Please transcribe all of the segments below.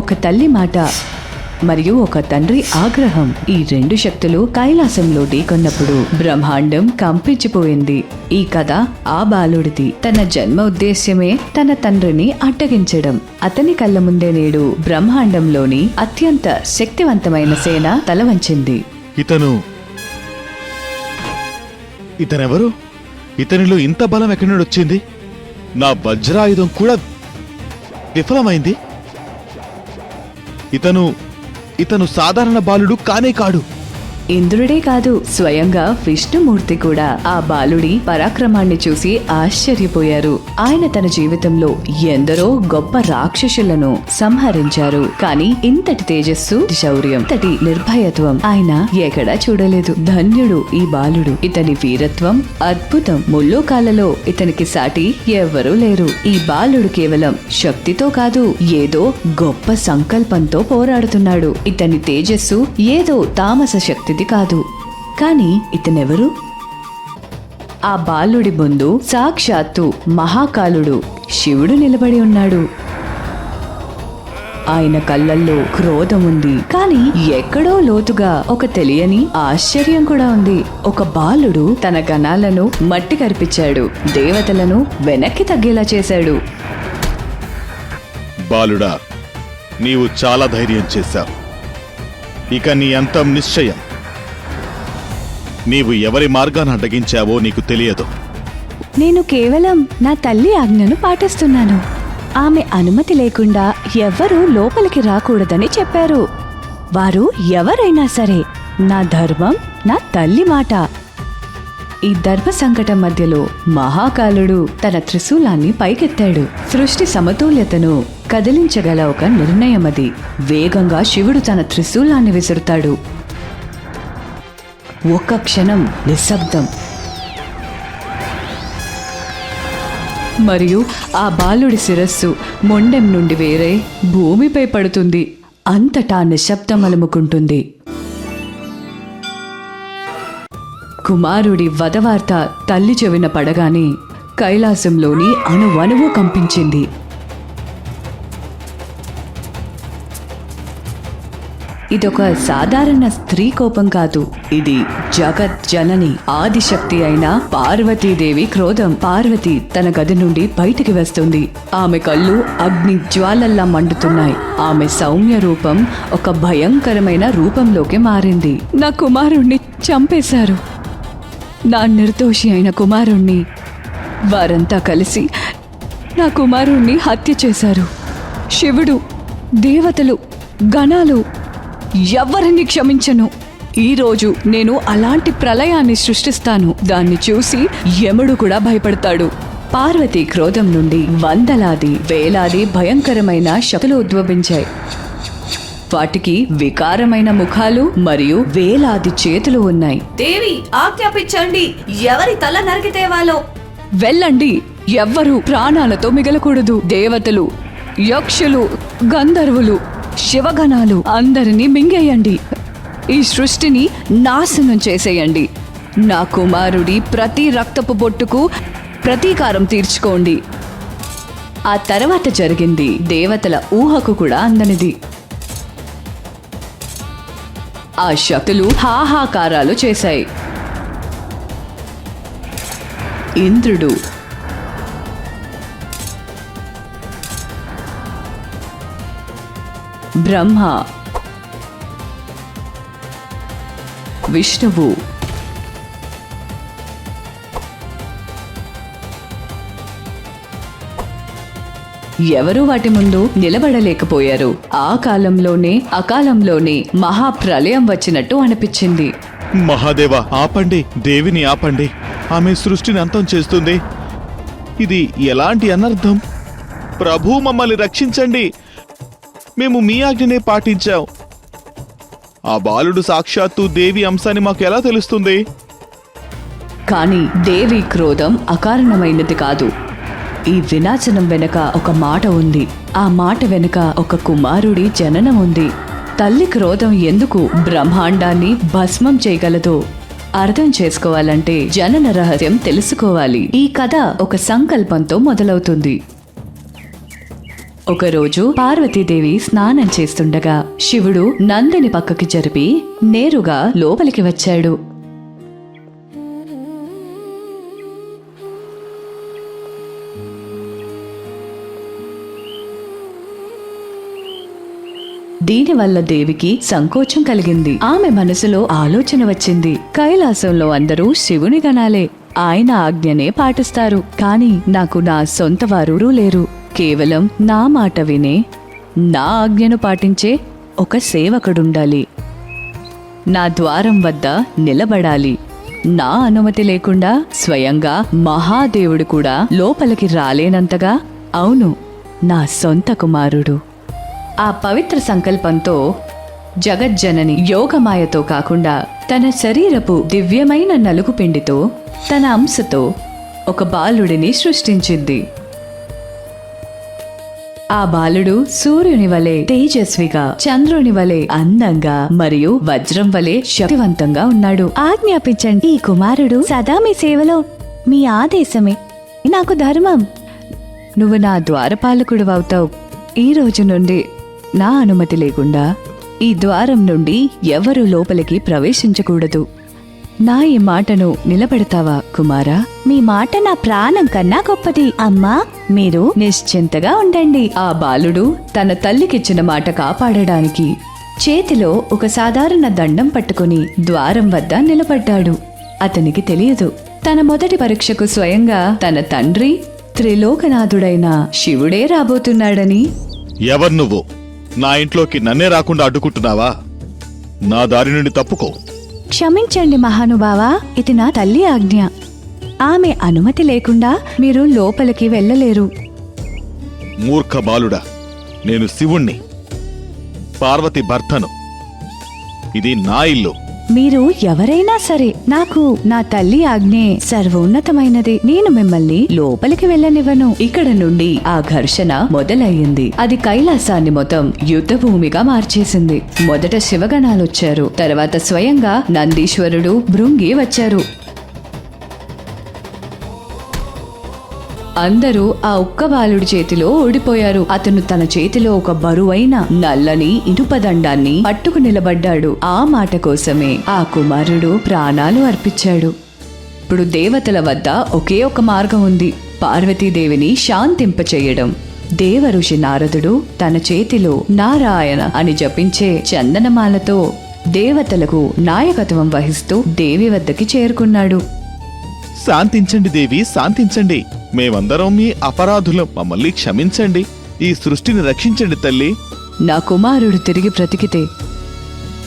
ఒక తల్లి మాట మరియు ఒక తండ్రి ఆగ్రహం. ఈ రెండు శక్తులు కైలాసంలో ఢీకొన్నప్పుడు బ్రహ్మాండం కంపించిపోయింది. ఈ కథ ఆ బాలుడిది. తన జన్మ ఉద్దేశ్యమే తన తండ్రిని అడ్డగించడం. అతని కళ్ళ ముందే నేడు బ్రహ్మాండంలోని అత్యంత శక్తివంతమైన సేన తలవంచింది. ఇతను ఇతనెవరు? ఇతనిలో ఇంత బలం ఎక్కడి నుండి వచ్చింది నా వజ్రాయుధం కూడా విఫలమైంది. ఇతను ఇతను సాధారణ బాలుడు కానే కాడు. ఇంద్రుడే కాదు స్వయంగా విష్ణుమూర్తి కూడా. ఆ బాలుడి పరాక్రమాన్ని చూసి ఆశ్చర్యపోయారు. ఆయన తన జీవితంలో ఎందరో గొప్ప రాక్షసులను సంహరించారు. కానీ ఇంతటి తేజస్సు శౌర్యం ఇంతటి నిర్భయత్వం ఆయన ఎక్కడా చూడలేదు. ధన్యుడు ఈ బాలుడు. ఇతని వీరత్వం అద్భుతం. ముల్లోకాలలో ఇతనికి సాటి ఎవ్వరూ లేరు. ఈ బాలుడు కేవలం శక్తితో కాదు ఏదో గొప్ప సంకల్పంతో పోరాడుతున్నాడు. ఇతని తేజస్సు ఏదో తామస శక్తి శక్తిది కాదు. కానీ ఇతనెవరు? ఆ బాలుడి ముందు సాక్షాత్తు మహాకాలుడు. శివుడు నిలబడి ఉన్నాడు. ఆయన కళ్ళల్లో క్రోధం ఉంది. కానీ ఎక్కడో లోతుగా ఒక తెలియని ఆశ్చర్యం కూడా ఉంది. ఒక బాలుడు తన గణాలను మట్టి కరిపించాడు. దేవతలను వెనక్కి తగ్గేలా చేశాడు. బాలుడా నీవు చాలా ధైర్యం చేశావు. ఇక నీ అంతం నిశ్చయం. నీవు ఎవరి మార్గాన్ని అడ్డగించావో నీకు తెలియదు. నేను కేవలం నా తల్లి ఆజ్ఞను పాటిస్తున్నాను. ఆమె అనుమతి లేకుండా ఎవ్వరూ లోపలికి రాకూడదని చెప్పారు. వారు ఎవరైనా సరే నా ధర్మం నా తల్లి మాట. ఈ దర్భ సంకటం మధ్యలో మహాకాలుడు తన త్రిశూలాన్ని పైకెత్తాడు. సృష్టి సమతుల్యతను కదిలించగల ఒక నిర్ణయం అది వేగంగా శివుడు తన త్రిశూలాన్ని విసురుతాడు. ఒక్క క్షణం నిశ్శబ్దం. మరియు ఆ బాలుడి శిరస్సు మొండెం నుండి వేరే భూమిపై పడుతుంది. అంతటా నిశ్శబ్దం అలుముకుంటుంది. కుమారుడి వధవార్త తల్లి చెవిన పడగానే కైలాసంలోని అణువణువు కంపించింది. ఇదొక సాధారణ స్త్రీ కోపం కాదు. ఇది జగత్ జనని ఆదిశక్తి అయిన పార్వతీదేవి క్రోధం. పార్వతి తన గది నుండి బయటికి వస్తుంది. ఆమె కళ్ళు అగ్ని జ్వాలల్లా మండుతున్నాయి. ఆమె సౌమ్య రూపం ఒక భయంకరమైన రూపంలోకి మారింది. నా కుమారుణ్ణి చంపేశారు. నా నిర్దోషి అయిన కుమారుణ్ణి వారంతా కలిసి నా కుమారుణ్ణి హత్య చేశారు. శివుడు దేవతలు గణాలు ఎవ్వరిని క్షమించను? ఈరోజు నేను అలాంటి ప్రళయాన్ని సృష్టిస్తాను. దాన్ని చూసి యముడు కూడా భయపడతాడు. పార్వతి క్రోధం నుండి వందలాది వేలాది భయంకరమైన శక్తులు ఉద్భవించాయి. వాటికి వికారమైన ముఖాలు మరియు వేలాది చేతులు ఉన్నాయి. దేవి ఆజ్ఞాపించండి. ఎవరి తల నరికితేవాలో వెళ్ళండి. ఎవ్వరూ ప్రాణాలతో మిగలకూడదు. దేవతలు యక్షులు గంధర్వులు శివగణాలు అందరినీ మింగేయండి. ఈ సృష్టిని నాశనం చేసేయండి. నా కుమారుడి ప్రతి రక్తపు బొట్టుకు ప్రతీకారం తీర్చుకోండి. ఆ తర్వాత జరిగింది దేవతల ఊహకు కూడా అందనిది. ఆ శక్తులు హాహాకారాలు చేశాయి. ఇంద్రుడు బ్రహ్మ. విష్ణువు. ఎవరూ వాటి ముందు నిలబడలేకపోయారు? ఆ కాలంలోనే అకాలంలోనే మహాప్రలయం వచ్చినట్టు అనిపించింది. మహాదేవ ఆపండి. దేవిని ఆపండి. ఆమె సృష్టిని అంతం చేస్తుంది. ఇది ఎలాంటి అనర్థం? ప్రభు మమ్మల్ని రక్షించండి. మేము మీ ఆజ్ఞనే పాటించాం. ఆ బాలుడు సాక్షాత్తు దేవి అంశాన్ని మాకు ఎలా తెలుస్తుంది? కానీ దేవి క్రోధం అకారణమైనది కాదు. ఈ వినాశనం వెనుక ఒక మాట ఉంది. ఆ మాట వెనుక ఒక కుమారుడి జననం ఉంది. తల్లి క్రోధం ఎందుకు బ్రహ్మాండాన్ని భస్మం చేయగలదో అర్థం చేసుకోవాలంటే జనన రహస్యం తెలుసుకోవాలి. ఈ కథ ఒక సంకల్పంతో మొదలవుతుంది. ఒకరోజు పార్వతీదేవి స్నానం చేస్తుండగా శివుడు నందిని పక్కకి జరిపి నేరుగా లోపలికి వచ్చాడు. దీనివల్ల దేవికి సంకోచం కలిగింది. ఆమె మనసులో ఆలోచన వచ్చింది. కైలాసంలో అందరూ శివుని గణాలే. ఆయన ఆజ్ఞనే పాటిస్తారు. కాని నాకు నా సొంత వారు లేరు. కేవలం నా మాట వినే నా ఆజ్ఞను పాటించే ఒక సేవకుడుండాలి. నా ద్వారం వద్ద నిలబడాలి. నా అనుమతి లేకుండా స్వయంగా మహాదేవుడు కూడా లోపలికి రాలేనంతగా అవును నా సొంత కుమారుడు. ఆ పవిత్ర సంకల్పంతో జగజ్జనని యోగమాయతో కాకుండా తన శరీరపు దివ్యమైన నలుగు పిండితో తన అంశతో ఒక బాలుడిని సృష్టించింది. ఆ బాలుడు సూర్యుని వలె తేజస్విగా చంద్రుని వలె అందంగా మరియు వజ్రం వలె శక్తివంతంగా ఉన్నాడు. ఆజ్ఞాపించండి ఈ కుమారుడు సదా మీ సేవలో మీ ఆదేశమే. నాకు ధర్మం. నువ్వు నా ద్వారపాలకుడు అవుతావు. ఈ రోజు నుండి నా అనుమతి లేకుండా ఈ ద్వారం నుండి ఎవరు లోపలికి ప్రవేశించకూడదు. నా ఈ మాటను నిలబెడతావా కుమారా? మీ మాట నా ప్రాణం కన్నా గొప్పది. అమ్మా మీరు నిశ్చింతగా ఉండండి. ఆ బాలుడు తన తల్లికిచ్చిన మాట కాపాడడానికి చేతిలో ఒక సాధారణ దండం పట్టుకుని ద్వారం వద్ద నిలబడ్డాడు. అతనికి తెలియదు. తన మొదటి పరీక్షకు స్వయంగా తన తండ్రి త్రిలోకనాథుడైన శివుడే రాబోతున్నాడని. ఎవరు నువ్వు? నా ఇంట్లోకి నన్నే రాకుండా అడ్డుకుంటున్నావా? నా దారి నుండి తప్పుకో. క్షమించండి మహానుభావా ఇది నా తల్లి ఆజ్ఞ. ఆమె అనుమతి లేకుండా మీరు లోపలికి వెళ్ళలేరు. మూర్ఖ బాలుడా నేను శివుణ్ణి పార్వతి భర్తను. ఇది నా ఇల్లు. మీరు ఎవరైనా సరే నాకు నా తల్లి ఆజ్ఞే సర్వోన్నతమైనది. నేను మిమ్మల్ని లోపలికి వెళ్ళనివ్వను. ఇక్కడ నుండి ఆ ఘర్షణ మొదలయ్యింది. అది కైలాసాన్ని మొత్తం యుద్ధ భూమిగా మార్చేసింది. మొదట శివగణాలొచ్చారు తర్వాత స్వయంగా నందీశ్వరుడు భృంగి వచ్చారు. అందరూ ఆ ఒక్క బాలుడి చేతిలో ఓడిపోయారు. అతను తన చేతిలో ఒక బరువైన నల్లని ఇనుపదండాన్ని పట్టుకు నిలబడ్డాడు. ఆ మాట కోసమే ఆ కుమారుడు ప్రాణాలు అర్పించాడు. ఇప్పుడు దేవతల వద్ద ఒకే ఒక మార్గం ఉంది. పార్వతీదేవిని శాంతింపచేయడం. దేవ ఋషి నారదుడు తన చేతిలో నారాయణ అని జపించే చందనమాలతో దేవతలకు నాయకత్వం వహిస్తూ దేవి వద్దకి చేరుకున్నాడు. శాంతించండి దేవి శాంతించండి. మేమందరం మీ అపరాధులం మమ్మల్ని క్షమించండి. ఈ సృష్టిని రక్షించండి తల్లి. నా కుమారుడు తిరిగి బ్రతికితే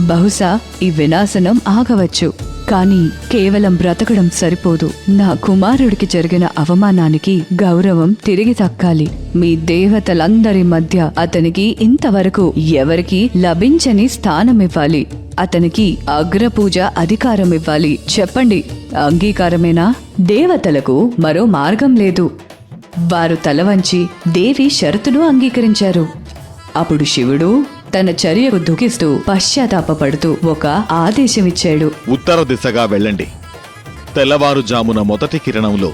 బహుశా ఈ వినాశనం ఆగవచ్చు. కానీ కేవలం బ్రతకడం సరిపోదు. నా కుమారుడికి జరిగిన అవమానానికి గౌరవం తిరిగి దక్కాలి. మీ దేవతలందరి మధ్య అతనికి ఇంతవరకు ఎవరికి లభించని స్థానమివ్వాలి. అతనికి అగ్రపూజ అధికారం ఇవ్వాలి చెప్పండి అంగీకారమేనా? దేవతలకు మరో మార్గం లేదు. వారు తల వంచి దేవి షరతును అంగీకరించారు. అప్పుడు శివుడు తన చర్యకు దుఃఖిస్తూ పశ్చాత్తాపపడుతూ ఒక ఆదేశమిచ్చాడు. ఉత్తర దిశగా వెళ్ళండి. తెల్లవారుజామున మొదటి కిరణంలో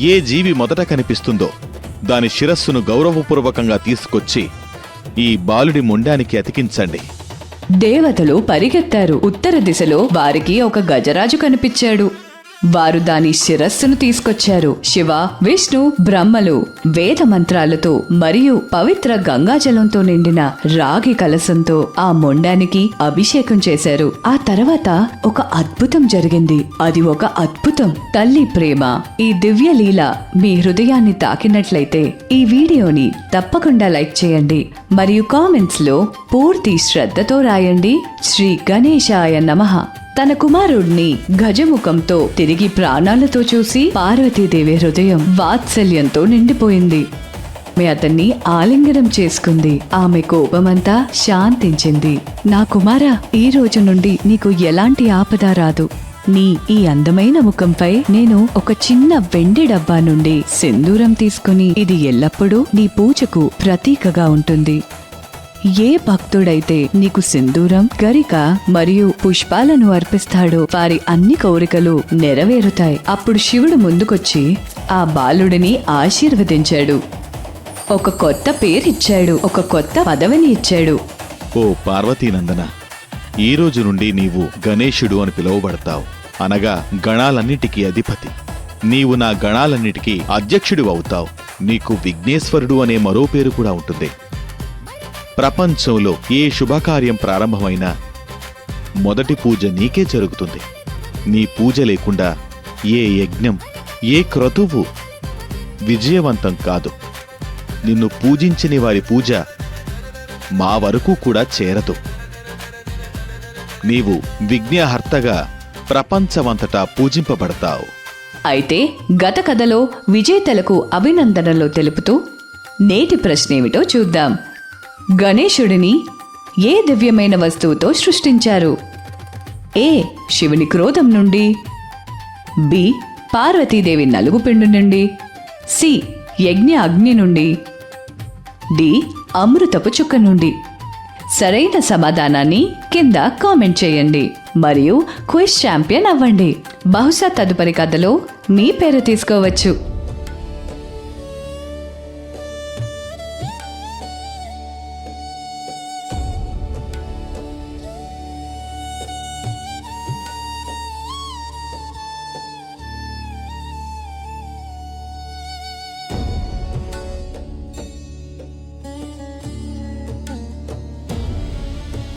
ఏ జీవి మొదట కనిపిస్తుందో దాని శిరస్సును గౌరవపూర్వకంగా తీసుకొచ్చి ఈ బాలుడి ముండానికి అతికించండి. దేవతలు పరిగెత్తారు. ఉత్తర దిశలో వారికి ఒక గజరాజు కనిపించాడు. వారు దాని శిరస్సును తీసుకొచ్చారు. శివ విష్ణు బ్రహ్మలు వేద మంత్రాలతో మరియు పవిత్ర గంగాజలంతో నిండిన రాగి కలసంతో ఆ మొండానికి అభిషేకం చేశారు. ఆ తర్వాత ఒక అద్భుతం జరిగింది. అది ఒక అద్భుతం. తల్లి ప్రేమ. ఈ దివ్య లీల మీ హృదయాన్ని తాకినట్లయితే ఈ వీడియోని తప్పకుండా లైక్ చేయండి. మరియు కామెంట్స్లో పూర్తి శ్రద్ధతో రాయండి. శ్రీ గణేశాయ నమః. తన కుమారుడిని గజముఖంతో తిరిగి ప్రాణాలతో చూసి పార్వతీదేవి హృదయం వాత్సల్యంతో నిండిపోయింది. ఆమె అతన్ని ఆలింగనం చేసుకుంది. ఆమె కోపమంతా శాంతించింది. నా కుమారా ఈ రోజు నుండి నీకు ఎలాంటి ఆపద రాదు. నీ ఈ అందమైన ముఖంపై నేను ఒక చిన్న వెండి డబ్బా నుండి సింధూరం తీసుకుని ఇది ఎల్లప్పుడూ నీ పూజకు ప్రతీకగా ఉంటుంది. ఏ భక్తుడైతే నీకు సింధూరం గరిక మరియు పుష్పాలను అర్పిస్తాడో వారి అన్ని కోరికలు నెరవేరుతాయి. అప్పుడు శివుడు ముందుకొచ్చి ఆ బాలుడిని ఆశీర్వదించాడు. ఒక కొత్త పేరిచ్చాడు. ఒక కొత్త పదవిని ఇచ్చాడు. ఓ పార్వతీనందన ఈ రోజు నుండి నీవు గణేశుడు అని పిలువబడతావు. అనగా గణాలన్నిటికీ అధిపతి. నీవు నా గణాలన్నిటికీ అధ్యక్షుడు అవుతావు. నీకు విఘ్నేశ్వరుడు అనే మరో పేరు కూడా ఉంటుంది. ప్రపంచంలో ఏ శుభకార్యం ప్రారంభమైనా మొదటి పూజ నీకే జరుగుతుంది. నీ పూజ లేకుండా ఏ యజ్ఞం ఏ క్రతువు విజయవంతం కాదు. నిన్ను పూజించని వారి పూజ మా వరకు కూడా చేరదు. నీవు విఘ్నహర్తగా ప్రపంచమంతటా పూజింపబడతావు. అయితే గత కథలో విజేతలకు అభినందనలు తెలుపుతూ నేటి ప్రశ్నేమిటో చూద్దాం. గణేశుడిని ఏ దివ్యమైన వస్తువుతో సృష్టించారు? ఏ శివుని క్రోధం నుండి? బి పార్వతీదేవి నలుగుపిండు నుండి? సి యజ్ఞ అగ్ని నుండి? డి అమృతపు చుక్క నుండి? సరైన సమాధానాన్ని కింద కామెంట్ చేయండి. మరియు క్విజ్ ఛాంపియన్ అవ్వండి. బహుశా తదుపరి కథలో మీ పేరు తీసుకోవచ్చు.